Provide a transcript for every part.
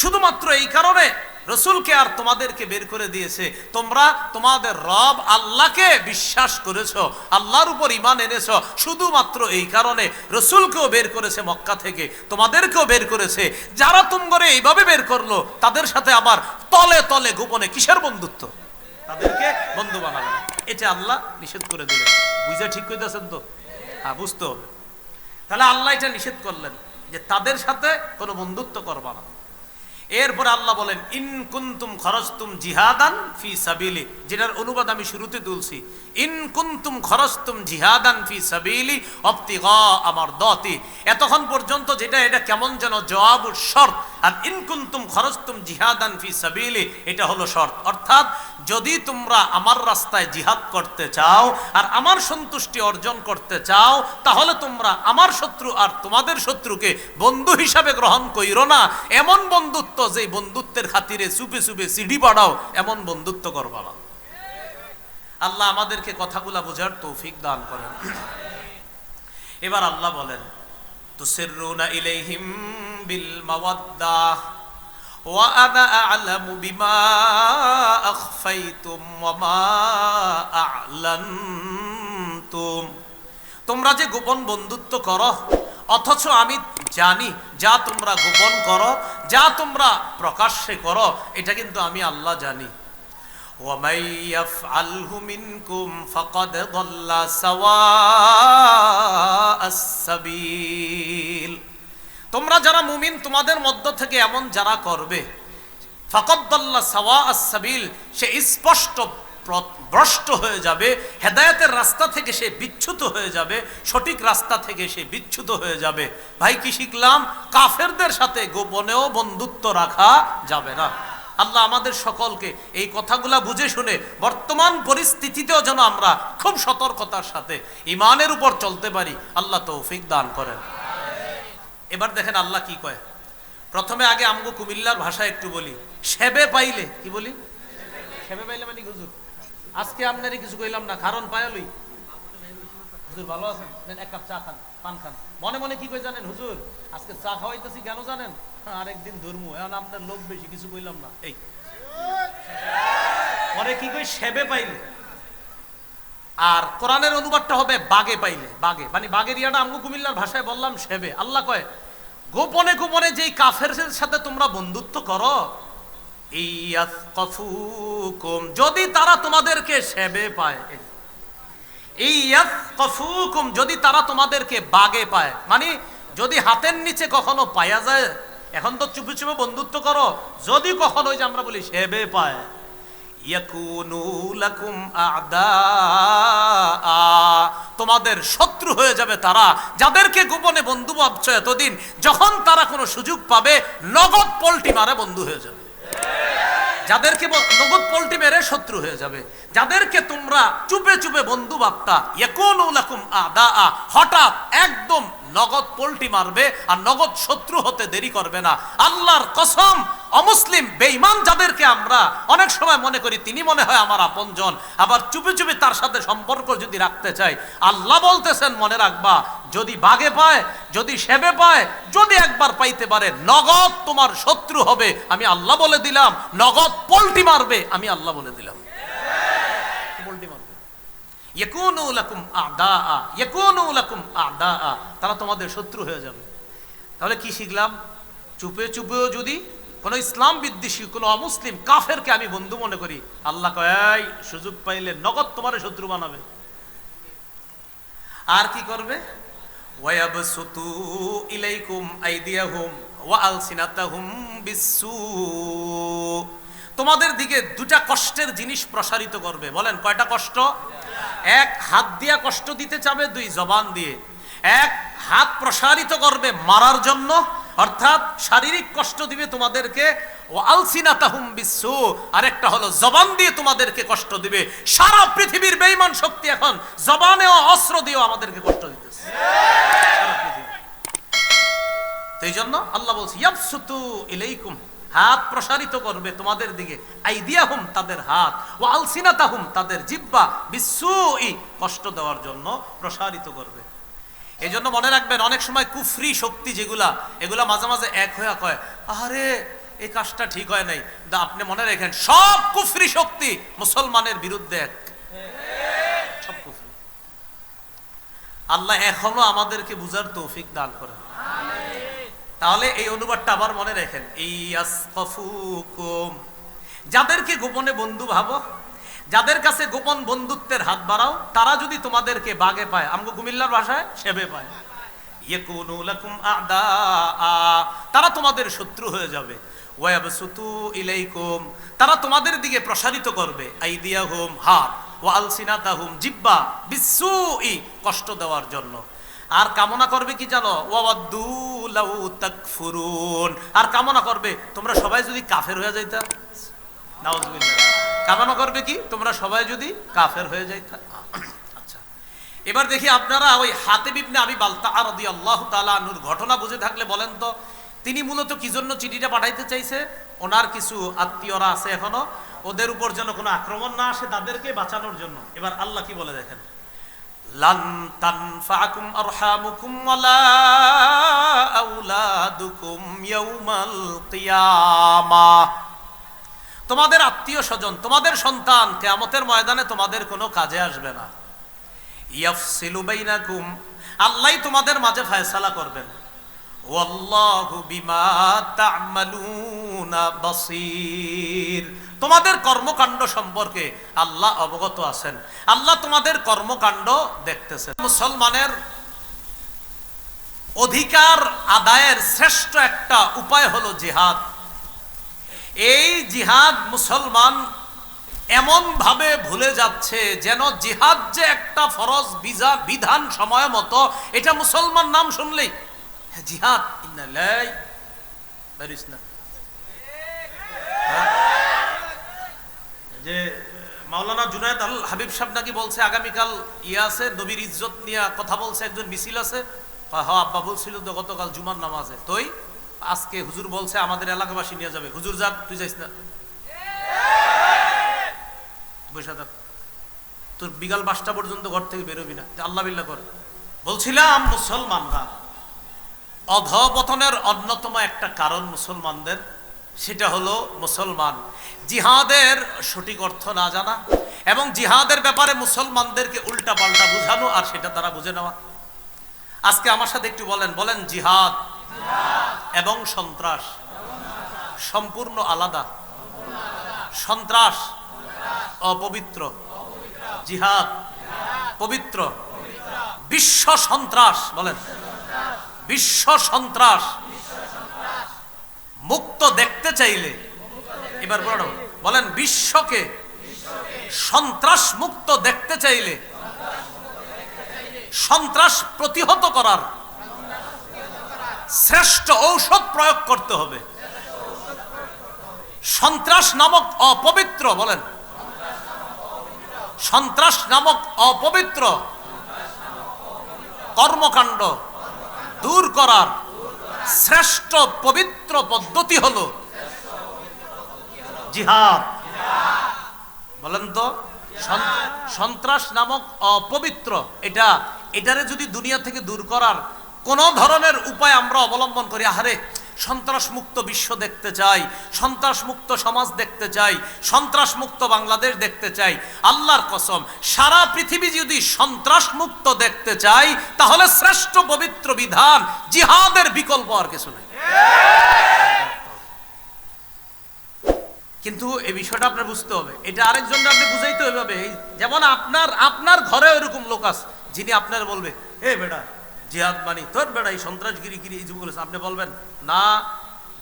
শুধুমাত্র এই কারণে রসুলকে আর তোমাদেরকে বের করে দিয়েছে। তোমরা তোমাদের রব আল্লাহকে বিশ্বাস করেছ, আল্লাহর উপর ইমান এনেছ। শুধুমাত্র এই কারণে রসুলকেও বের করেছে মক্কা থেকে, তোমাদেরকেও বের করেছে। যারা তুমগরে এইভাবে বের করল, তাদের সাথে আবার তলে তলে গোপনে কিসের বন্ধুত্ব? তাদেরকে বন্ধু বানাবে এটা আল্লাহ নিষেধ করে দিলেন। বুঝে ঠিক কইতেছেন তো? হ্যাঁ বুঝতে তাহলে আল্লাহ এটা নিষেধ করলেন যে তাদের সাথে কোনো বন্ধুত্ব করবা না। এরপর আল্লাহ বলেন, ইন কুন্তুম খরস্তুম জিহাদান ফি সাবিলি। যেটার অনুবাদ আমি শুরুতে তুলছি। ইন কুন্তুম খরস্তুম জিহাদান ফি সাবিলি অপ্তিগা আমার দতি। এতক্ষণ পর্যন্ত যেটা, এটা কেমন যেন জবাব শর্ত। আর ইন কুন্তুম খরস্তুম জিহাদান ফি সাবিলি, এটা হলো শর্ত। অর্থাৎ, যদি তোমরা আমার রাস্তায় জিহাদ করতে চাও আর আমার সন্তুষ্টি অর্জন করতে চাও, তাহলে তোমরা আমার শত্রু আর তোমাদের শত্রুকে বন্ধু হিসাবে গ্রহণ কইরো না। এমন বন্ধুত্ব বন্ধুত্ব যে বন্ধুত্বের খাতিরে চুপে চুপে সিডি পাড়াও এমন বন্ধুত্ব করবা না আল্লাহ আমাদেরকে কথাগুলা বোঝার তৌফিক দান করেন। এবার আল্লাহ বলেন তো তুসিরুনা ইলেহিম বিল মাওয়াদ্দা ওয়া আনা আ'লামু বিমা আখফাইতুম ওয়া মা আ'লানতুম। তোমরা যে গোপন বন্ধুত্ব করো অথচ আমি জানি যা তোমরা গোপন করো যা তোমরা প্রকাশ্যে করো এটা কিন্তু আমি আল্লাহ জানি ومن يفعله منكم فقد ضل سواء السبيل তোমরা যারা মুমিন তোমাদের মধ্য থেকে এমন যারা করবে ফাকদ্দাল্লা সাওয়া সাবিল সে স্পষ্ট প্র- ভ্রষ্ট হয়ে যাবে, হেদায়েতের রাস্তা থেকে সে বিচ্ছুত হয়ে যাবে, সঠিক রাস্তা থেকে সে বিচ্যুত হয়ে যাবে। ভাই, কি শিখলাম? কাফেরদের সাথে গোপনেও বন্ধুত্ব রাখা যাবে না। আল্লাহ আমাদের সকলকে এই কথাগুলা বুঝে শুনে বর্তমান পরিস্থিতিতেও যেন আমরা খুব সতর্কতার সাথে ইমানের উপর চলতে পারি, আল্লাহ তৌফিক দান করেন। এবার দেখেন আল্লাহ কি কয়। প্রথমে আগে আমগো কুমিল্লার ভাষা একটু বলি। সেবে পাইলে, কি বলি? সেবে পাইলে মানে কি হুজুর? আজকে আপনারই কিছু কইলাম না, কারণ পায়ালই হুজুর, ভালো আছেন? নেন এক কাপ চা খান, পান খান। মনে মনে কি কই জানেন হুজুর? আজকে চা খাওয়াইতেছি কেন জানেন? আরেকদিন ধর্ম, এখন আপনার লোভ বেশি, কিছু কইলাম না। এই। পরে কি কই? সেবে পাইলে। আর কোরআনের অনুবাদটা হবে বাগে পাইলে, বাগে। মানে বাগের ইয়াটা আমগো কুমিল্লার ভাষায় বললাম সেবে। আল্লাহ কয়, গোপনে গোপনে যেই কাফের সাথে তোমরা বন্ধুত্ব করো ইয়াসকাফুকুম, যদি তারা তোমাদেরকে সেবে পায়। যদি তারা তোমাদেরকে বাগে পায়। মানে যদি হাতের নিচে কখনো পায়া যায়, এখন তো চুপে চুপে বন্ধুত্ব করো, যদি কখনো যে আমরা বলি সেবে পায়। তোমাদের শত্রু হয়ে যাবে তারা, যাদেরকে গোপনে বন্ধু ভাবছ এতদিন, যখন তারা কোনো সুযোগ পাবে, নগদ পল্টি মারে বন্ধু হয়ে যাবে। যাদেরকে নগদ পল্টি মেরে শত্রু হয়ে যাবে। যাদেরকে তোমরা চুপে চুপে বন্ধু ভাবতা, ইয়াকুনু আদা হঠাৎ একদম নগদ পল্টি মারবে আর নগদ শত্রু হতে দেরি করবে না। আল্লাহর কসম, অমুসলিম, বেঈমান যাদেরকে আমরা অনেক সময় মনে করি, তিনি মনে হয় আমার আপনজন। আবার চুপে চুপে তার সাথে সম্পর্ক যদি রাখতে চাই, আল্লাহ বলতেছেন, মনে রাখবা, যদি বাগে পায়, যদি সেবে পায়, যদি একবার পাইতে পারে, নগদ তোমার শত্রু হবে। আমি আল্লাহ বলে দিলাম, নগদ পল্টি মারবে, আমি আল্লাহ বলে দিলাম পল্টি মারবে ইয়াকুনু লাকুম আ'দাআ ইয়াকুনু লাকুম আ'দাআ তারা তোমাদের শত্রু হয়ে যাবে। তাহলে কি শিখলাম? চুপে চুপেও যদি কোন ইসলাম বিদ্বেষী, কোন অমুসলিম কাফেরকে আমি বন্ধু মনে করি, আল্লাহ কয় সুযোগ পাইলে নগদ তোমার শত্রু বানাবে। আর কি করবে? ইলাইকুম ওয়া বিসু তোমাদের দিকে দুটা কষ্টের জিনিস প্রসারিত করবে। বলেন, কয়টা কষ্ট? এক হাত দিয়া কষ্ট দিতে চাবে দুই জবান দিয়ে। এক হাত প্রসারিত করবে মারার জন্য, অর্থাৎ শারীরিক কষ্ট দিবে তোমাদেরকে। ও আলসিনাতাহুম বিসু আরেকটা হলো জবান দিয়ে তোমাদেরকে কষ্ট দিবে। সারা পৃথিবীর বেঈমান শক্তি এখন জবানেও অস্ত্র দিয়েও আমাদেরকে কষ্ট দিতেছে। এই জন্য আল্লাহ বলছে, ইয়াবসুতু ইলাইকুম। হাত প্রসারিত করবে তোমাদের দিকে। আইদিয়াহুম তাদের হাত, ও আলসিনাতাহুম তাদের জিব্বা বিসুই কষ্ট দেওয়ার জন্য প্রসারিত করবে। এই জন্য মনে রাখবেন, অনেক সময় কুফরি শক্তি যেগুলা, এগুলা মাঝে মাঝে এক হয়ে কয় আরে এই কাজটা ঠিক হয় নাই। আপনি মনে রাখেন, সব কুফরি শক্তি মুসলমানের বিরুদ্ধে এক। আল্লাহ এখনও আমাদেরকে বুঝার তৌফিক দান করেন। তাহলে এই অনুবাদটা আবার মনে রাখেন ইয়াসফুকুম যাদেরকে গোপনে বন্ধু ভাবো, যাদের কাছে গোপন বন্ধুত্বের হাত বাড়াও, তারা যদি তোমাদেরকে বাগে পায়, আমগো কুমিল্লার ভাষায় সেবে পায়। তারা তোমাদের শত্রু হয়ে যাবে। তারা তোমাদের দিকে প্রসারিত করবে। আইদিয়াহুম হাত ওয়া আলসিনাতাহুম জিব্বা বিসুই কষ্ট দেওয়ার জন্য। আর কামনা করবে কি জানো? তাকফুরুন। আর কামনা করবে, তোমরা সবাই যদি কাফের হয়ে যাইতা? কামনা করবে কি? তোমরা সবাই যদি কাফের হয়ে যাইতা? আচ্ছা। এবার দেখি আপনারা ওই হাতে বিবনে আমি বালতা আর দি আল্লাহ তাআলা আনুর ঘটনা বুঝে থাকলে বলেন তো, তিনি মূলত কি জন্য চিঠিটা পাঠাইতে চাইছে? ওনার কিছু আত্মীয়রা আছে এখনও, ওদের উপর যেন কোনো আক্রমণ না আসে তাদেরকে বাঁচানোর জন্য। এবার আল্লাহ কি বলে দেখেন? লান তানফাকুম আরহামুকুম ওয়ালা আউলাদুকুম ইয়াউমাল কিয়ামা। তোমাদের আত্মীয় স্বজন, তোমাদের সন্তান কেয়ামতের ময়দানে তোমাদের কোনো কাজে আসবে না। ইয়াফসিলু বাইনাকুম, আল্লাহ তোমাদের মাঝে ফয়সালা করবেন। ওয়াল্লাহু বিমা তা'মালুনা বাসীর। তোমাদের কর্মকাণ্ড সম্পর্কে আল্লাহ অবগত আছেন। আল্লাহ তোমাদের কর্মকাণ্ড দেখতেছেন। মুসলমানের অধিকার আদায়ের শ্রেষ্ঠ একটা উপায় হলো জিহাদ। এই জিহাদ মুসলমান এমন ভাবে ভুলে যাচ্ছে যেন জিহাদ যে একটা ফরজ বিজা বিধান সময় মতো এটা মুসলমান নাম শুনলেই হ্যাঁ, জিহাদ ইন্নালাই পারিস না? যে মাওলানা জুনায়দ আল হাবিব সাহেব নাকি বলছে, আগামীকাল ইয়ে আছে নবীর ইজ্জত নিয়ে কথা বলছে, একজন মিছিল আছে। হ আব্বা বলছিল তো গতকাল জুমার নামাজে। তোই? আজকে হুজুর বলছে আমাদের এলাকাবাসী নিয়ে যাবে। হুজুর যাক তুই যাইস না। থাক। তোর বিকাল পাঁচটা পর্যন্ত ঘর থেকে বেরোবি না। আল্লাহ বিল্লাহ কর। বলছিলাম, মুসলমানরা অধপতনের অন্যতম একটা কারণ মুসলমানদের সেটা হলো মুসলমান। জিহাদের সঠিক অর্থ না জানা এবং জিহাদের ব্যাপারে মুসলমানদেরকে উল্টা পাল্টা বুঝানো আর সেটা তারা বুঝে নেওয়া। আজকে আমার সাথে একটু বলেন বলেন জিহাদ এবং সন্ত্রাস সম্পূর্ণ আলাদা। সন্ত্রাস অপবিত্র। জিহাদ পবিত্র। বিশ্ব সন্ত্রাস, বলেন। বিশ্ব সন্ত্রাস। মুক্ত দেখতে চাইলে, এবার বলো বলেন বিশ্বকে সন্ত্রাস মুক্ত দেখতে চাইলে, সন্ত্রাস প্রতিহত করার শ্রেষ্ঠ ঔষধ প্রয়োগ করতে হবে। সন্ত্রাস নামক অপবিত্র, বলেন, সন্ত্রাস নামক অপবিত্র কর্মকাণ্ড দূর করার শ্রেষ্ঠ পবিত্র পদ্ধতি হলো জিহাদ। বলেন তো, সন- সন্ত্রাস নামক অপবিত্র, এটা, এটারে যদি দুনিয়া থেকে দূর করার কোন ধরনের উপায় আমরা অবলম্বন করি, আহারে সন্ত্রাস মুক্ত বিশ্ব দেখতে চাই, সন্ত্রাসমুক্ত সমাজ দেখতে চাই, সন্ত্রাসমুক্ত বাংলাদেশ দেখতে চাই। আল্লাহর কসম, সারা পৃথিবী যদি সন্ত্রাসমুক্ত দেখতে চাই, তাহলে শ্রেষ্ঠ পবিত্র বিধান জিহাদের বিকল্প আর কিছু নেই। কিন্তু এই বিষয়টা আপনার বুঝতে হবে। এটা আরেকজন আপনি বুঝাইতে হবে। যেমন আপনার আপনার ঘরে এরকম লোক আছে, যিনি আপনার বলবে, এ বেটা জিহাদ মানি তোর বেটা এই সন্ত্রাসগিরি গিরি বলেছে আপনি বলবেন, না,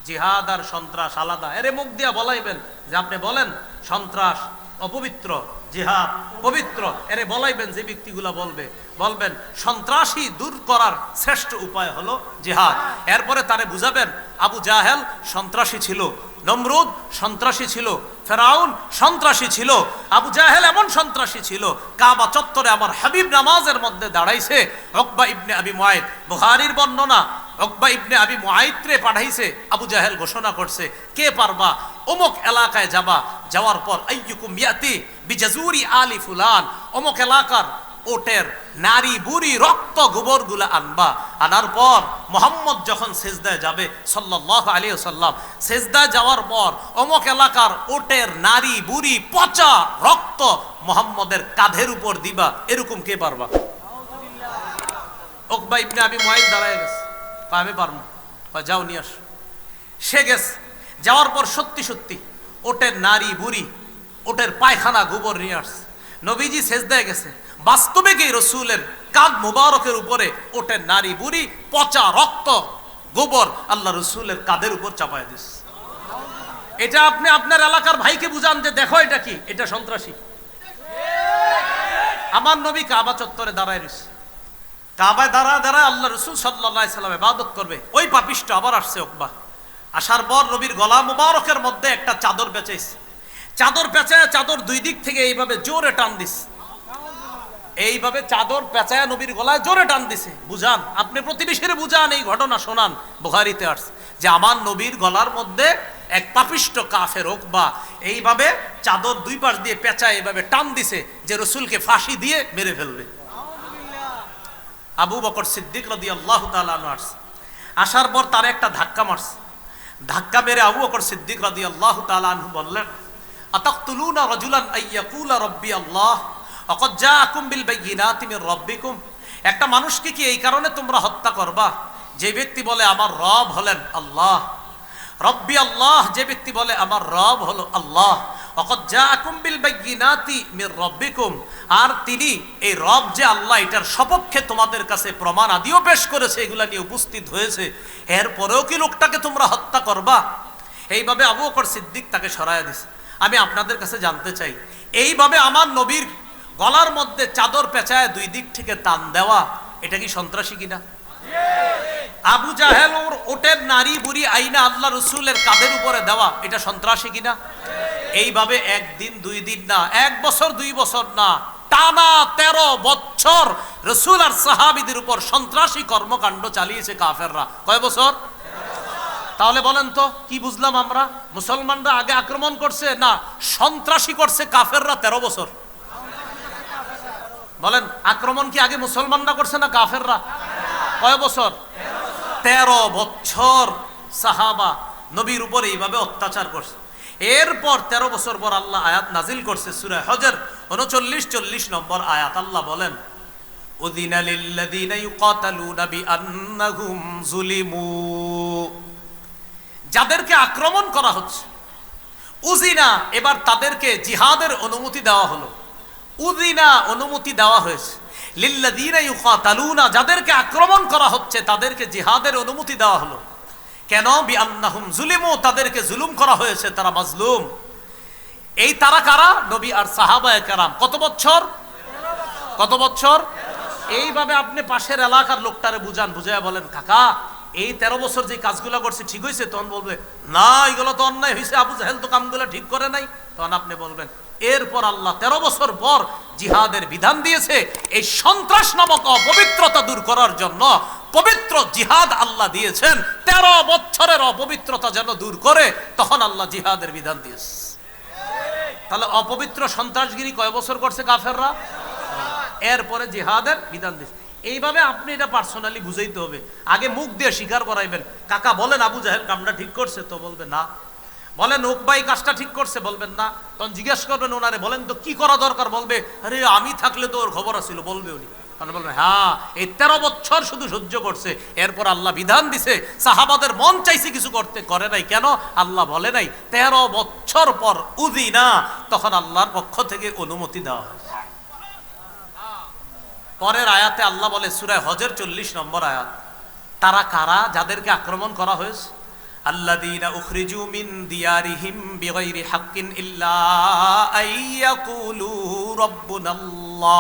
জিহাদ আর সন্ত্রাস আলাদা। এরে মুখ দিয়া বলাইবেন যে আপনি বলেন, সন্ত্রাস অপবিত্র, জিহাদ পবিত্র। এরে বলাইবেন যে ব্যক্তিগুলা বলবে, বলবেন, সন্ত্রাসী দূর করার শ্রেষ্ঠ উপায় হলো জিহাদ। এরপরে তারে বুঝাবেন, আবু জাহেল সন্ত্রাসী ছিল। নমরুদ সন্ত্রাসী ছিল, ফেরাউন সন্ত্রাসী ছিল, আবু জাহেল এমন সন্ত্রাসী ছিল, কাবা চত্বরে আমার হাবিব নামাজের মধ্যে দাঁড়াইছে অকবা ইবনে আবি মুআইদ বুখারীর বর্ণনা অকবা ইবনে আবি মুআইত্রে পাঠাইছে, আবু জাহেল ঘোষণা করছে, কে পারবা অমুক এলাকায় যাবা? যাওয়ার পর, আইয়ুকুম ইয়াতি বিজাজুরি আলি ফুলান। অমুক এলাকার ওটের নারী বুড়ি রক্ত গোবরগুলা আনবা। আনার পর মোহাম্মদ যখন সেজদায় যাবে সাল্লাহ আলী সাল্লাম সেজদায় যাওয়ার পর অমক এলাকার ওটের নারী বুড়ি পচা রক্ত মোহাম্মদের কাঁধের উপর দিবা। এরকম কে পারবা? ওকবা ইবনে আমি মহিদ দাঁড়ায় গেছে। আমি পারব। যাও, নিয়ে আস। সে গেছে। যাওয়ার পর সত্যি সত্যি ওটের নারী বুড়ি ওটের পায়খানা গোবর নিয়ে আসছে। নবীজি সেজদায় গেছে। বাস্তবে গিয়ে রসুলের কাঁধ মুবারকের উপরে ওটের নারী বুড়ি, পচা রক্ত, গোবর, আল্লাহ রসুলের কাঁধের উপর চাপায় দিস। এটা আপনি আপনার এলাকার ভাইকে বুঝান যে দেখো এটা কি? এটা সন্ত্রাসী। আমার নবী কাবা চত্বরে দাঁড়ায় রয়েছে। কাবায় দাঁড়া দাঁড়ায় আল্লাহ রসুল সাল্লাহ সাল্লাম ইবাদত করবে। ওই পাপিষ্ট আবার আসছে ওকবা আসার পর নবীর গলা মুবারকের মধ্যে একটা চাদর পেঁচাইছে চাদর পেঁচায় চাদর দুই দিক থেকে এইভাবে জোরে টান দিস। এইভাবে চাদর পেঁচায় নবীর গলায় জোরে টান দিছে। বুঝান, আপনি প্রতিবেশীর বুঝান, এই ঘটনা শোনান। বুহারিতে আসছে যে আমার নবীর গলার মধ্যে এক পাপিষ্ট কাফের হোক বা এইভাবে চাদর দুই পাশ দিয়ে পেঁচায় এইভাবে টান দিছে যে রসুলকে ফাঁসি দিয়ে মেরে ফেলবে। আবু বকর সিদ্দিক রদি আল্লাহ আসছে। আসার পর তার একটা ধাক্কা মারছে। ধাক্কা মেরে আবু বকর সিদ্দিক রদি আল্লাহ তালু বললেন, আতাকতুলুনা রাজুলান আইয়াকুলা রব্বি আল্লাহ? অকদ জাআকুম বিল বাইয়িনাতি মির রাব্বিকুম। একটা মানুষকে কি এই কারণে তোমরা হত্যা করবা? যে ব্যক্তি বলে, আমার রব হলেন আল্লাহ। রব্বি আল্লাহ, যে ব্যক্তি বলে, আমার রব হলো আল্লাহ। রাব্বিকুম। আর তিনি, এই রব যে আল্লাহ, এটার সপক্ষে তোমাদের কাছে প্রমাণ আদিও পেশ করেছে, এগুলা নিয়ে উপস্থিত হয়েছে। এরপরেও কি লোকটাকে তোমরা হত্যা করবা? এইভাবে আবু অকর সিদ্দিক তাকে সরাইয়া দিছে। আমি আপনাদের কাছে জানতে চাই, এইভাবে আমার নবীর গলার মধ্যে চাদর পেঁচায় দুই দিক থেকে টান দেওয়া, এটা কি সন্ত্রাসী কিনা? আবু জাহেল ওর ওটের নারী বুড়ি আইনা আল্লাহ রসুলের কাঁধের উপরে দেওয়া, এটা সন্ত্রাসী কিনা? এইভাবে একদিন, দুই দিন না, এক বছর, দুই বছর না, টানা তেরো বছর রসুল আর সাহাবিদের উপর সন্ত্রাসী কর্মকাণ্ড চালিয়েছে কাফেররা। কয় বছর? তাহলে বলেন তো, কি বুঝলাম আমরা? মুসলমানরা আগে আক্রমণ করছে না, সন্ত্রাসী করছে কাফেররা তেরো বছর? বলেন, আক্রমণ কি আগে মুসলমানরা করছে না কাফেররা? কয় বছর? তেরো বছর সাহাবা নবীর উপর এইভাবে অত্যাচার করছে। এরপর তেরো বছর পর আল্লাহ আয়াত নাজিল করছে সুরে হজর, উনচল্লিশ, চল্লিশ নম্বর আয়াত। আল্লাহ বলেন যাদেরকে আক্রমণ করা হচ্ছে উজিনা এবার তাদেরকে জিহাদের অনুমতি দেওয়া হলো। উদিনা অনুমতি দেওয়া হয়েছে। লিল্লাযীনা ইউকাতালুনা, যাদেরকে আক্রমণ করা হচ্ছে, তাদেরকে জিহাদের অনুমতি দেওয়া হলো। কেন? বিআন্নাহুম যুলিমু তাদেরকে জুলুম করা হয়েছে, তারা মাজলুম। এই তারা কারা? নবী আর সাহাবায়ে কারাম। কত বছর? কত বছর? এইভাবে আপনি পাশের এলাকার লোকটারে বুঝান, বুঝাইয়া বলেন, কাকা, এই তেরো বছর যে কাজগুলো করছে, ঠিক হয়েছে তখন বলবে, না, এগুলো তো অন্যায় হয়েছে আবু জাহেল তো কামগুলো ঠিক করে নাই। তখন আপনি বলবেন এরপর আল্লাহ তেরো বছর পর জিহাদের বিধান দিয়েছে, এই সন্ত্রাস নামক অপবিত্রতা দূর করার জন্য পবিত্র জিহাদ আল্লাহ দিয়েছেন। তেরো বছরের অপবিত্রতা যেন দূর করে, তখন আল্লাহ জিহাদের বিধান দিয়েছে। তাহলে অপবিত্র সন্ত্রাসগিরি কয় বছর করছে কাফেররা? এরপরে জিহাদের বিধান দিয়েছে। এইভাবে আপনি এটা পার্সোনালি বুঝাইতে হবে। আগে মুখ দিয়ে স্বীকার করাইবেন। কাকা বলেন, আবু জাহেল কামটা ঠিক করছে? তো বলবে, না। বলেন, উকবাই কাজটা ঠিক করছে, বলবেন না। তখন জিজ্ঞেস করবেন ওনারে, বলেন তো কি করা দরকার? বলবে, আরে, আমি থাকলে তো ওর খবর আছিল। বলবে উনি। তখন বলবেন হ্যাঁ এই তেরো বছর শুধু সহ্য করছে। এরপর আল্লাহ বিধান দিছে, সাহাবাদের মন চাইছে কিছু করতে, করে নাই। কেন? আল্লাহ বলে নাই, তেরো বছর পর উদি না তখন আল্লাহর পক্ষ থেকে অনুমতি দেওয়া হয় পরের আয়াতে আল্লাহ বলে, সুরায় হজের চল্লিশ নম্বর আয়াত, তারা কারা? যাদেরকে আক্রমণ করা হয়েছে? আল্লাযীনা উখরিজু মিন দিয়ারিহিম বিগাইরি হাক্কিন ইল্লা আইয়াকুলু রাব্বুনাল্লাহ।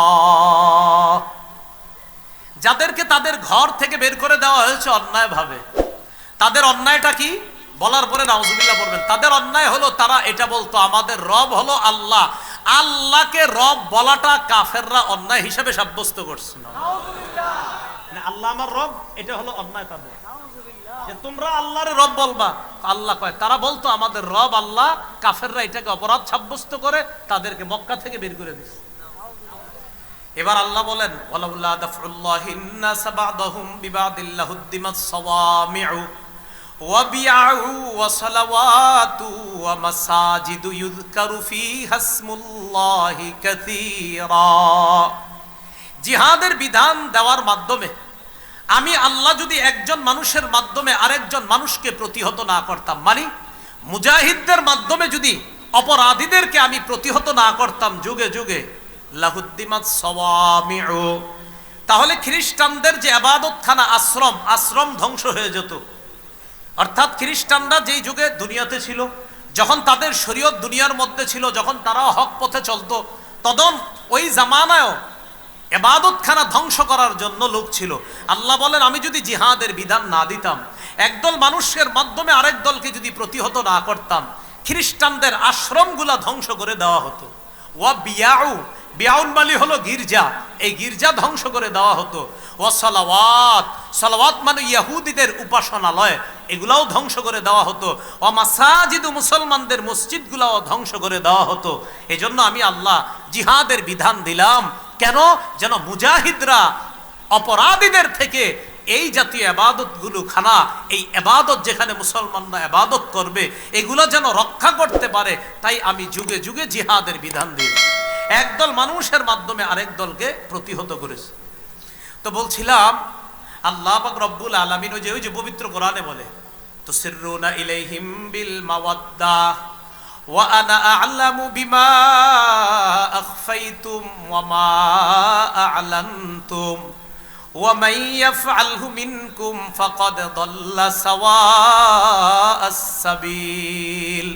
যাদেরকে তাদের ঘর থেকে বের করে দেওয়া হয়েছে অন্যায়ভাবে। তাদের অন্যায়টা কি? বলার পরে নাউজুবিল্লাহ বলবেন তাদের অন্যায় হলো তারা এটা বলতো আমাদের রব হলো আল্লাহ। আল্লাহকে রব বলাটা কাফেররা অন্যায় হিসাবে সাব্যস্ত করছে। না মানে আল্লাহ আমার রব এটা হলো অন্যায় তাদের যে তোমরা আল্লাহরে রব বলবা। আল্লাহ কয় তারা বলতো, আমাদের রব আল্লাহ, কাফেররা এটাকে অপরাধ সাব্যস্ত করে তাদেরকে মক্কা থেকে বের করে দিচ্ছে এবার আল্লাহ বলেন, ওয়ালাউলা দাফউল্লাহিন নাস বা'দাহুম বিবাদিল্লাহুদ্দিমাস সাওয়ামিউ ওয়া বিআউ ওয়া সালাওয়াতু ওয়া মাসাজিদু ইউযকারু ফীহা ইসমুল্লাহি কাসীরা। জিহাদের বিধান দেওয়ার মাধ্যমে আমি আল্লাহ যদি একজন মানুষের মাধ্যমে আরেকজন মানুষকে প্রতিহত না করতাম মানে মুজাহিদদের মাধ্যমে যদি অপরাধীদেরকে আমি প্রতিহত না করতাম, যুগে যুগে, লাহুদ্দিমাত তাহলে খ্রিস্টানদের যে আবাদতখানা আশ্রম আশ্রম ধ্বংস হয়ে যেত। অর্থাৎ খ্রিস্টানরা যেই যুগে দুনিয়াতে ছিল, যখন তাদের শরীয়ত দুনিয়ার মধ্যে ছিল, যখন তারা হক পথে চলতো, তদন ওই জামানায়ও এবাদতখানা ধ্বংস করার জন্য লোক ছিল। আল্লাহ বলেন, আমি যদি জিহাদের বিধান না দিতাম, একদল মানুষের মাধ্যমে আরেক দলকে যদি প্রতিহত না করতাম, খ্রিস্টানদের আশ্রমগুলা ধ্বংস করে দেওয়া হতো। ওয়া বিয়াউ বিয়াউল মালি হলো গির্জা। এই গির্জা ধ্বংস করে দেওয়া হতো। ও সালাওয়াত সালাওয়াত মানে ইয়াহুদিদের উপাসনালয়, এগুলাও ধ্বংস করে দেওয়া হতো। ও মাসাজিদু মুসলমানদের মসজিদগুলাও ধ্বংস করে দেওয়া হতো। এজন্য আমি আল্লাহ জিহাদের বিধান দিলাম। কেন যেন মুজাহিদরা অপরাধীদের থেকে এই জাতীয় আবাদতগুলো খানা, এই আবাদত যেখানে মুসলমানরা আবাদত করবে, এগুলো যেন রক্ষা করতে পারে, তাই আমি যুগে যুগে জিহাদের বিধান দিই। একদল মানুষের মাধ্যমে আরেক দলকে প্রতিহত করেছে। তো বলছিলাম, আল্লাহ পাক রব্বুল আলামিন ওই যে ওই যে পবিত্র কোরআনে বলে তো সিররুনা ইলাইহিম বিল মাওয়াদ্দা। ওয়া আনা আ'লামু বিমা আখফাইতুম ওয়া মা আ'লানতুম ومن يفعله منكم فقد ضل سواء السبيل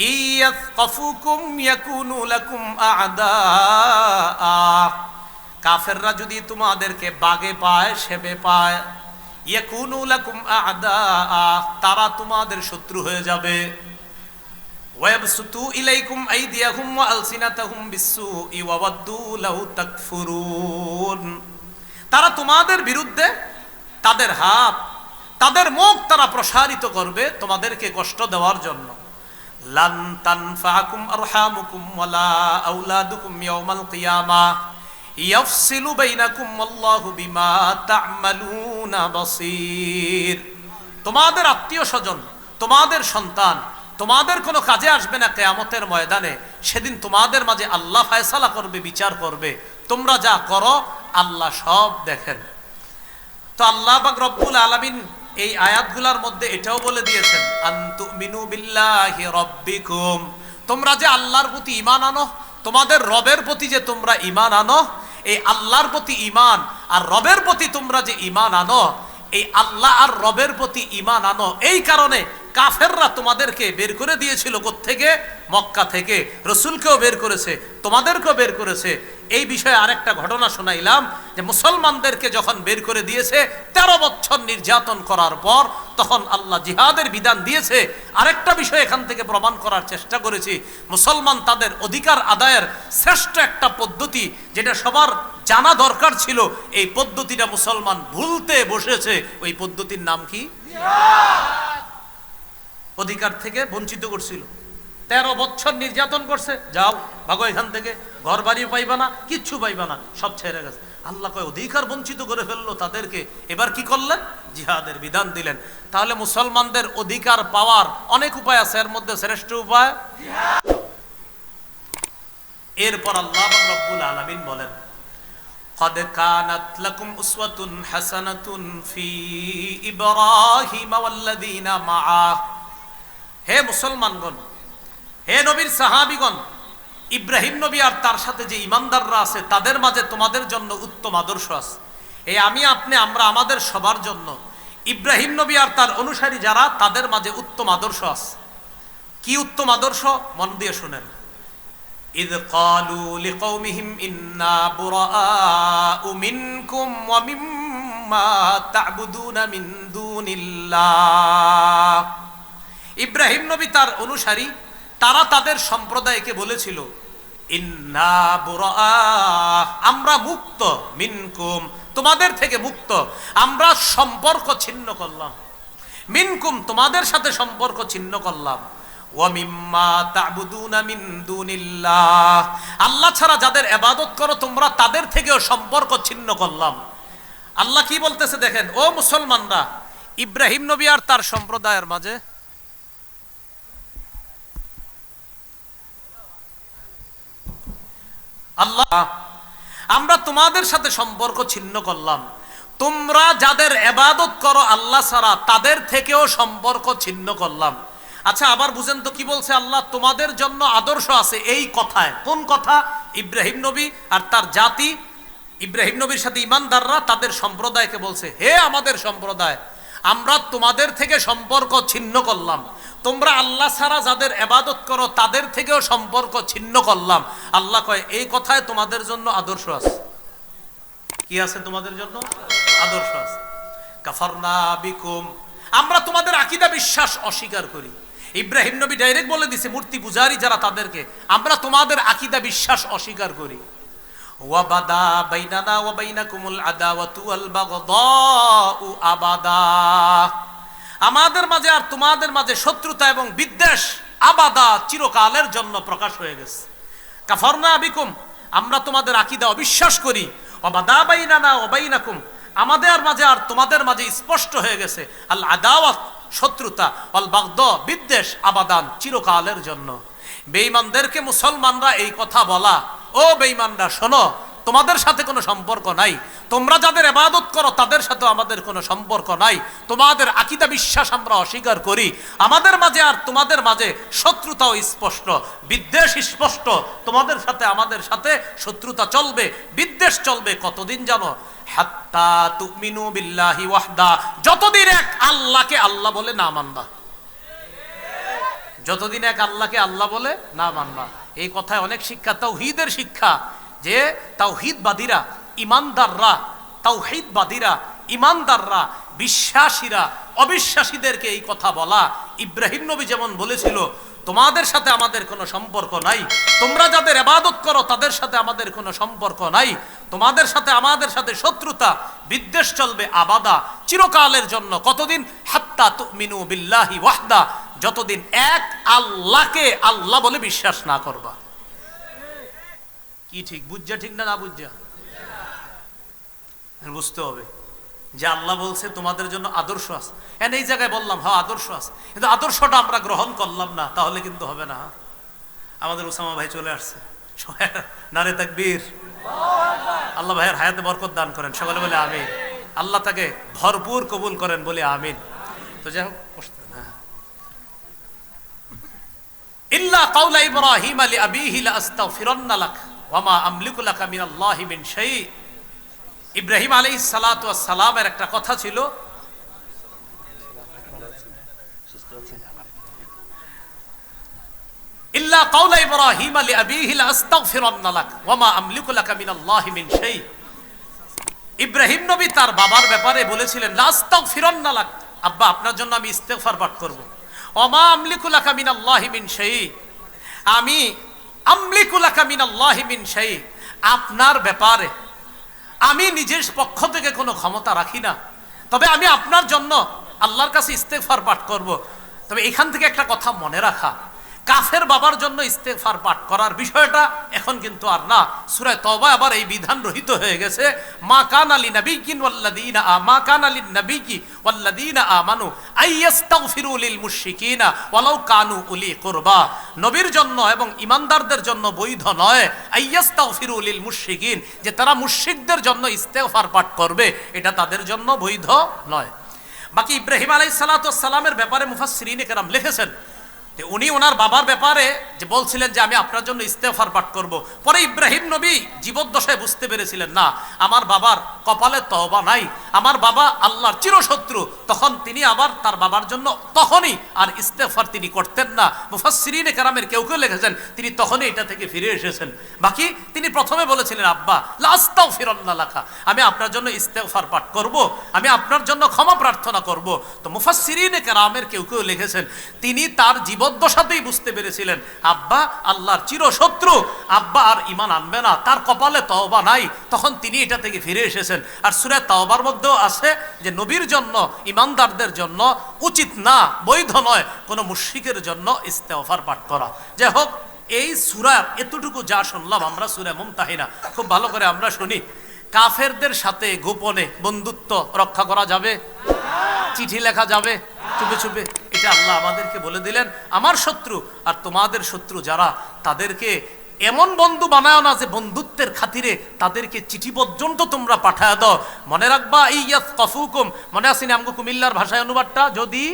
إن يثقفوكم يكونوا لكم أعداء কাফেররা যদি তোমাদেরকে বাগে পায় সেবে পায় ইয়াকুনু লাকুম আ'দা তারা তোমাদের শত্রু হয়ে যাবে ওয়াবসুতু ইলাইকুম আইদিয়াহুম ওয়া আলসিনাতাহুম বিসসুই ওয়া ওয়াদ্দু লাউ তাকফুরুন তারা তোমাদের বিরুদ্ধে তাদের হাত, তাদের মুখ তারা প্রসারিত করবে তোমাদেরকে কষ্ট দেওয়ার জন্য। লান তানফাকুম আরহামুকুম ওয়ালা আওলাদুকুম ইয়াউমাল কিয়ামা ইয়াফসিলু বাইনাকুম আল্লাহু বিমা তা'মালুনা বাসীর। তোমাদের আত্মীয় স্বজন, তোমাদের সন্তান তোমাদের কোনো কাজে আসবে না কেয়ামতের ময়দানে। সেদিন তোমাদের মাঝে আল্লাহ ফায়সালা করবে, বিচার করবে। তোমরা যা করো, আল্লাহ সব দেখেন। তো আল্লাহ পাক রব্বুল আলামিন এই আয়াতগুলার মধ্যে এটাও বলে দিয়েছেন আন্তু মিনু বিল্লাহি রব্বিকুম। তোমরা যে আল্লাহর প্রতি ইমান আনো, তোমাদের রবের প্রতি যে তোমরা ইমান আনো, এই আল্লাহর প্রতি ইমান আর রবের প্রতি তোমরা যে ইমান আনো, এই আল্লাহ আর রবের প্রতি ইমান আনো, এই কারণে কাফেররা তোমাদেরকে বের করে দিয়েছিল থেকে মক্কা থেকে। রসুলকেও বের করেছে, তোমাদেরকেও বের করেছে। এই বিষয়ে আরেকটা ঘটনা শোনাইলাম, যে মুসলমানদেরকে যখন বের করে দিয়েছে, তেরো বছর নির্যাতন করার পর, তখন আল্লাহ জিহাদের বিধান দিয়েছে। আরেকটা বিষয় এখান থেকে প্রমাণ করার চেষ্টা করেছি, মুসলমান তাদের অধিকার আদায়ের শ্রেষ্ঠ একটা পদ্ধতি, যেটা সবার জানা দরকার ছিল, এই পদ্ধতিটা মুসলমান ভুলতে বসেছে। ওই পদ্ধতির নাম কি? অধিকার থেকে বঞ্চিত করছিল তেরো বছর নির্যাতন করছে যাও ভাগো এখান থেকে ঘর বাড়ি পাইবা না কিচ্ছু পাইবা না সব ছেড়ে গেছে আল্লাহ কয় অধিকার বঞ্চিত করে ফেললো তাদেরকে এবার কি করলেন জিহাদের বিধান দিলেন তাহলে মুসলমানদের অধিকার পাওয়ার অনেক উপায় আছে এর মধ্যে শ্রেষ্ঠ উপায় এরপর আল্লাহ রব্বুল আলামিন বলেন قد كانت لكم أسوة حسنة في إبراهيم والذين معه হে মুসলমানগণ হে নবীর সাহাবিগণ ইব্রাহিম নবী আর তার সাথে যে ইমানদাররা আছে তাদের মাঝে তোমাদের জন্য উত্তম আদর্শ আছে এই আমি আপনি আমরা আমাদের সবার জন্য ইব্রাহিম নবী আর তার অনুসারী যারা তাদের মাঝে উত্তম আদর্শ আছে কি উত্তম আদর্শ মন দিয়ে শুনেন إذ قالوا لقومهم إنا براء منكم ومما تعبدون من دون الله ইব্রাহিম নবী তার অনুসারী, তারা তাদের সম্প্রদায়কে বলেছিল আমরা মুক্ত মিনকুম, তোমাদের থেকে মুক্ত, আমরা সম্পর্ক ছিন্ন করলাম। মিনকুম, তোমাদের সাথে সম্পর্ক ছিন্ন করলাম। আল্লাহ ছাড়া যাদের এবাদত করো, তোমরা তাদের থেকেও সম্পর্ক ছিন্ন করলাম। আল্লাহ কি বলতেছে দেখেন, ও মুসলমানরা, ইব্রাহিম নবী আর তার সম্প্রদায়ের মাঝে আল্লাহ, আমরা তোমাদের সাথে সম্পর্ক ছিন্ন করলাম। তোমরা যাদের এবাদত করো আল্লাহ ছাড়া, তাদের থেকেও সম্পর্ক ছিন্ন করলাম। আচ্ছা আবার বুঝেন তো কি বলছে আল্লাহ? তোমাদের জন্য আদর্শ আছে এই কথায়। কোন কথা? ইব্রাহিম নবী আর তার জাতি। ইব্রাহিম নবীর সাথে ইমানদাররা তাদের সম্প্রদায়কে বলছে, হে আমাদের সম্প্রদায়, আমরা তোমাদের থেকে সম্পর্ক ছিন্ন করলাম। তোমরা আল্লাহ ছাড়া যাদের এবাদত করো, তাদের থেকেও সম্পর্ক ছিন্ন করলাম। আল্লাহ কয়, এই কথায় তোমাদের জন্য আদর্শ আছে। কি আছে তোমাদের জন্য? আদর্শ আছে। আমরা তোমাদের আকিদা বিশ্বাস অস্বীকার করি। ইব্রাহিম নবী ডাইরেক্ট বলে দিছে, মূর্তি পূজারী যারা তাদেরকে, আমরা তোমাদের আকিদা বিশ্বাস অস্বীকার করি। ওয়াবাদা বাইনানা ওয়া আদাওয়াতু ওয়াল বাগদাউ আবাদা। আমাদের মাঝে আর তোমাদের মাঝে শত্রুতা এবং বিদ্বেষ আবাদা চিরকালের জন্য প্রকাশ হয়ে গেছে। কাফরনা বিকুম আমরা তোমাদের আকিদা অবিশ্বাস করি। অবাদা বাইনানা ওবাইনাকুম আমাদের মাঝে আর তোমাদের মাঝে স্পষ্ট হয়ে গেছে আল আদাওয়াত, শত্রুতা, অল বাগদ, বিদ্বেষ আবাদান চিরকালের জন্য। বেঈমানদেরকে মুসলমানরা এই কথা বলা, ও বেঈমানরা, শোনো, তোমাদের সাথে কোনো সম্পর্ক নাই। তোমরা যাদের এবাদত করো, তাদের সাথে আমাদের কোনো সম্পর্ক নাই। তোমাদের আকিদা বিশ্বাস আমরা অস্বীকার করি। আমাদের মাঝে আর তোমাদের মাঝে শত্রুতাও স্পষ্ট। বিদ্বেষ স্পষ্ট। তোমাদের সাথে, আমাদের সাথে শত্রুতা চলবে। বিদ্বেষ চলবে। কতদিন জানো? হাত্তা তুমিনু বিল্লাহি ওয়াহদা। যতদিন এক আল্লাহকে আল্লাহ বলে না মানবা। যতদিন এক আল্লাহকে আল্লাহ বলে না মানবা। এই কথায় অনেক শিক্ষা। তাওহীদের শিক্ষা যে তাওহীদবাদীরা, ইমানদাররা তাওহীদবাদীরা ইমানদাররা বিশ্বাসীরা, অবিশ্বাসীদেরকে এই কথা বলা। ইব্রাহিম নবী যেমন বলেছিল, তোমাদের সাথে আমাদের কোনো সম্পর্ক নাই। তোমরা যাদের এবাদত করো, তাদের সাথে আমাদের কোনো সম্পর্ক নাই। তোমাদের সাথে আমাদের সাথে শত্রুতা, বিদ্বেষ চলবে আবাদা। চিরকালের জন্য কতদিন? হাত্তা তুমিনু বিল্লাহি ওয়াহদা। যতদিন এক আল্লাহকে আল্লাহ বলে বিশ্বাস না করবা। কি ঠিক? বুঝছা ঠিক না না বুঝছা? বুঝতে হবে যে আল্লাহ বলছে তোমাদের জন্য আদর্শ আছে। হ্যাঁ এই জায়গায় বললাম হ্যাঁ আদর্শ আছে। কিন্তু আদর্শটা আমরা গ্রহণ করলাম না, তাহলে কিন্তু হবে না। আমাদের উসামা ভাই চলে আসছে। নারে তাকবীর। আল্লাহ ভাইয়ের হায়াতে বরকত দান করেন। সকালে বলে আমিন। আল্লাহ তাকে ভরপুর কবুল করেন বলে আমিন। তো যাই হোক হ্যাঁ। ইল্লা কাউলা ইব্রাহিম আলী আবিহি লা আস্তাগফিরান্না লাক, ওয়া মা আমলিকু লাকা মিনাল্লাহি মিন ইব্রাহিম আলাইহিস সালাতু ওয়াস সালামের একটা কথা ছিল। ইল্লা কাউলা ইব্রাহিম আলী আবিহি লা ওয়া মা আমলিকু লাকা মিনাল্লাহি মিন শাই। ইব্রাহিম নবী তার বাবার ব্যাপারে বলেছিলেন লাস্তাগ ফিরন্না লাক আব্বা, আপনার জন্য আমি ইস্তেগফার পাঠ করব। অমা আমলিকুলাকা মিনাল্লাহি মিন শাই। আমি আমলিকুলাকা মিনাল্লাহি মিন শাই। আপনার ব্যাপারে আমি নিজের পক্ষ থেকে কোনো ক্ষমতা রাখি না। তবে আমি আপনার জন্য আল্লাহর কাছে ইস্তেফার পাঠ করব। তবে এখান থেকে একটা কথা মনে রাখা। কাফের বাবার জন্য ইস্তেফার পাঠ করার বিষয়টা এখন কিন্তু আর না। সূরা তওবা আবার এই বিধান রহিত হয়ে গেছে। মা কান আলী নাবিকিন ওয়াল্লাযীনা আ, মা কান আলী নাবিকি ওয়াল্লাযীনা আমানু আইয়াস্তাগফিরু লিল মুশরিকিনা ওয়ালাউ কানু উলি কুরবা। নবীর জন্য এবং ইমানদারদের জন্য বৈধ নয় আইয়াস্তাগফিরু লিল মুশরিকিন, যে তারা মুশরিকদের জন্য ইস্তেগফার পাঠ করবে, এটা তাদের জন্য বৈধ নয়। বাকি ইব্রাহিম আলাইহিস সালামের ব্যাপারে মুফাসসিরিনে কেরাম লিখেছেন যে উনি ওনার বাবার ব্যাপারে যে বলছিলেন যে আমি আপনার জন্য ইস্তেফার পাঠ করব। পরে ইব্রাহিম নবী জীবদ্দশায় বুঝতে পেরেছিলেন, না, আমার বাবার কপালে তহবা নাই আমার বাবা আল্লাহর চিরশত্রু তখন তিনি আবার তার বাবার জন্য তখনই আর ইস্তেফার তিনি করতেন না মুফাসসিরিনে কেরামের কেউ কেউ লিখেছেন, তিনি তখনই এটা থেকে ফিরে এসেছেন বাকি তিনি প্রথমে বলেছিলেন, আব্বা লাস্তাও ফিরন্না লেখা আমি আপনার জন্য ইস্তেফার পাঠ করব। আমি আপনার জন্য ক্ষমা প্রার্থনা করব। তো মুফাসসিরিনে কেরামের কেউ কেউ লিখেছেন, তিনি তার জীবদ্দশাতেই বুঝতে পেরেছিলেন, আব্বা আল্লাহর চিরশত্রু, আব্বা আর ইমান আনবে না, তার কপালে তওবা নাই। তখন তিনি এটা থেকে ফিরে এসেছেন। আর সুরে তওবার মধ্যেও আছে যে নবীর জন্য ইমানদারদের জন্য উচিত না, বৈধ নয়, কোনো মুশরিকের জন্য ইস্তেফার পাঠ করা। যাই হোক, এই সুরার এতটুকু যা শুনলাম আমরা, সুরে মুমতাহিনা, খুব ভালো করে আমরা শুনি। কাফেরদের সাথে গোপনে বন্ধুত্ব রক্ষা করা যাবে? চিঠি লেখা যাবে? চুপে চুপে। এটা আল্লাহ আমাদেরকে বলে দিলেন আমার শত্রু আর তোমাদের শত্রু যারা তাদেরকে এমন বন্ধু বানায় না যে বন্ধুত্বের খাতিরে তাদেরকে চিঠি পর্যন্ত তোমরা পাঠায় দাও। মনে রাখবা এই ইয়াস কফুকুম মনে আসিনি আমগো কুমিল্লার ভাষায় অনুবাদটা? যদি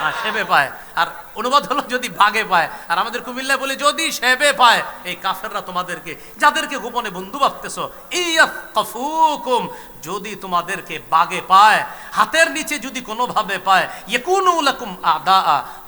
হ্যাঁ, সেবে পায়। আর অনুবাদ হলো যদি বাগে পায়। আর আমাদের কুমিল্লায় বলি, যদি সেবে পায়, এই কাফেররা তোমাদেরকে, যাদেরকে গোপনে বন্ধু ভাবতেছো এই কফুকুম যদি তোমাদেরকে বাগে পায়, হাতের নিচে যদি কোনোভাবে পায়, ইয়েকুনু লাকুম আদা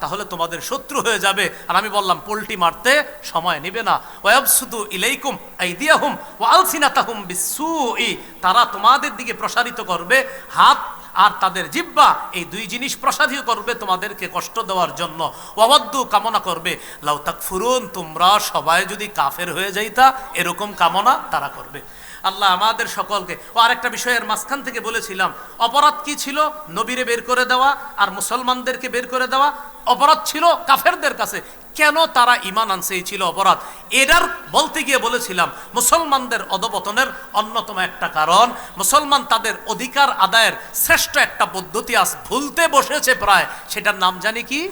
তাহলে তোমাদের শত্রু হয়ে যাবে। আর আমি বললাম, পোল্টি মারতে সময় নেবে না। ওয়াবসুদু ইলাইকুম আইদিয়াহুম ওয়া আলসিনাতাহুম বিসসুই, তারা তোমাদের দিকে প্রসারিত করবে, হাত আর তাদের জিব্বা এই দুই জিনিস প্রসারিত করবে তোমাদেরকে কষ্ট দেওয়ার জন্য। অবাদ্দু কামনা করবে। লাউ তাকফুরুন, তোমরা সবাই যদি কাফের হয়ে যাইতা, এরকম কামনা তারা করবে। আল্লাহ আমাদের সকলকে, ও আরেকটা বিষয়ের মাঝখান থেকে বলেছিলাম, অপরাধ কি ছিল? নবীরে বের করে দেওয়া আর মুসলমানদেরকে বের করে দেওয়া। অপরাধ ছিল কাফেরদের কাছে। কেন তারা ইমান আনছে? এই ছিল অপরাধ। এটার বলতে গিয়ে বলেছিলাম, মুসলমানদের অধপতনের অন্যতম একটা কারণ, মুসলমান তাদের অধিকার আদায়ের শ্রেষ্ঠ একটা পদ্ধতি আজ ভুলতে বসেছে প্রায়। সেটার নাম জানি কি?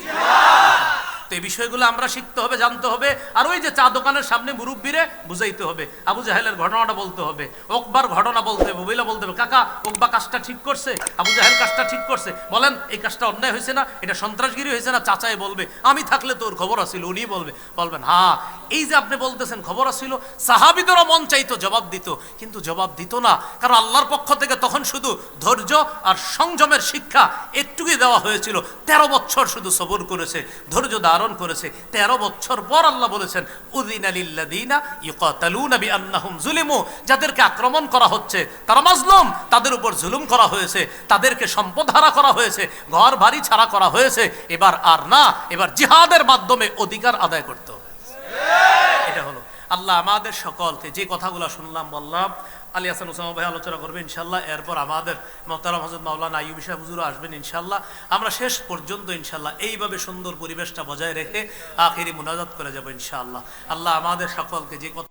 তো এই বিষয়গুলো আমরা শিখতে হবে, জানতে হবে। আর ওই যে চা দোকানের সামনে মুরব্বীরে বুঝাইতে হবে। আবু জাহেলের ঘটনাটা বলতে হবে। ওকবার ঘটনা বলতে হবে, বইলা বলতে হবে, কাকা, ওকবা কাজটা ঠিক করছে? আবু জাহেল কাজটা ঠিক করছে? বলেন, এই কাজটা অন্যায় হয়েছে না, এটা সন্ত্রাসগিরি হয়েছে না, চাচাই বলবে। আমি থাকলে তোর খবর আসিল উনি বলবে। বলবেন হ্যাঁ এই যে আপনি বলতেছেন, খবর আসছিল সাহাবিদেরও মন চাইতো জবাব দিত, কিন্তু জবাব দিত না। কারণ আল্লাহর পক্ষ থেকে তখন শুধু ধৈর্য আর সংযমের শিক্ষা একটুকুই দেওয়া হয়েছিল। তেরো বছর শুধু সবর করেছে, ধৈর্য ধারণ করেছে। তেরো বছর পর আল্লাহ বলেছেন উদিন আলিল্লাদিনা ইউকাতালুনা বিআন্নাহুম জুলিমু যাদেরকে আক্রমণ করা হচ্ছে, তারা মাজলুম। তাদের উপর জুলুম করা হয়েছে, তাদেরকে সম্পদ হারা করা হয়েছে ঘর বাড়ি ছাড়া করা হয়েছে। এবার আর না, এবার জিহাদের মাধ্যমে অধিকার আদায় করতে এটা হলো। আল্লাহ আমাদের সকলকে যে কথাগুলো শুনলাম, বললাম, আলী হাসান উসামা ভাই আলোচনা করবে, ইনশাল্লাহ। এরপর আমাদের মোহতারাম হজরত মাওলানা আইব সাহেব হুজুরও আসবেন, ইনশাল্লাহ। আমরা শেষ পর্যন্ত, ইনশাল্লাহ, এইভাবে সুন্দর পরিবেশটা বজায় রেখে আখেরি মোনাজাত করে যাব ইনশাআল্লাহ আল্লাহ আমাদের সকলকে যে কথা